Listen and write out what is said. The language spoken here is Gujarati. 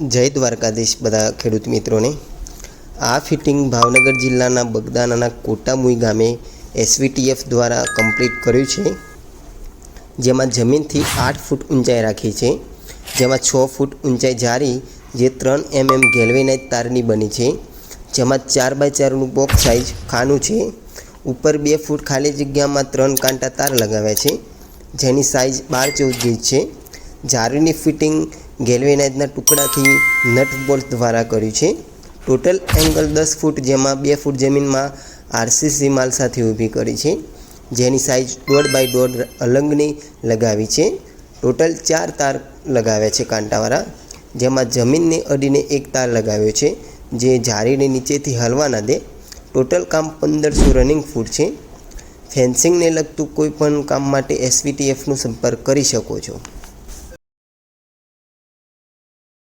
જય દ્વારકાધીશ બધા ખેડૂત મિત્રોને. આ ફિટિંગ ભાવનગર જિલ્લાના બગદાનાના કોટામુઈ ગામે એસવીટીએફ દ્વારા કમ્પ્લીટ કર્યું છે. જેમાં જમીનથી આઠ ફૂટ ઊંચાઈ રાખી છે. જેમાં છ ફૂટ ઊંચાઈ જારી જે ત્રણ એમએમ ગેલ્વેનાઇટ તારની બની છે. જેમાં ચાર બાય ચારનું બોક્સ સાઇઝ ખાનું છે. ઉપર બે ફૂટ ખાલી જગ્યામાં ત્રણ કાંટા તાર લગાવ્યા છે. જેની સાઇઝ બાર ચૌદ ગીજ છે. જારીની ફિટિંગ ગેલ્વેનાઇઝના ટુકડાથી નટ બોલ્ટ દ્વારા કર્યું છે. ટોટલ એંગલ દસ ફૂટ જેમાં બે ફૂટ જમીનમાં આરસીસી માલ સાથે ઊભી કરી છે. જેની સાઇઝ દોઢ બાય દોઢ અલંગની લગાવી છે. ટોટલ ચાર તાર લગાવ્યા છે કાંટાવાળા, જેમાં જમીનને અડીને એક તાર લગાવ્યો છે, જે જારીને નીચેથી હલવા ના દે. ટોટલ કામ પંદરસો રનિંગ ફૂટ છે. ફેન્સિંગને લગતું કોઈ પણ કામ માટે એસવીટીએફનો સંપર્ક કરી શકો છો.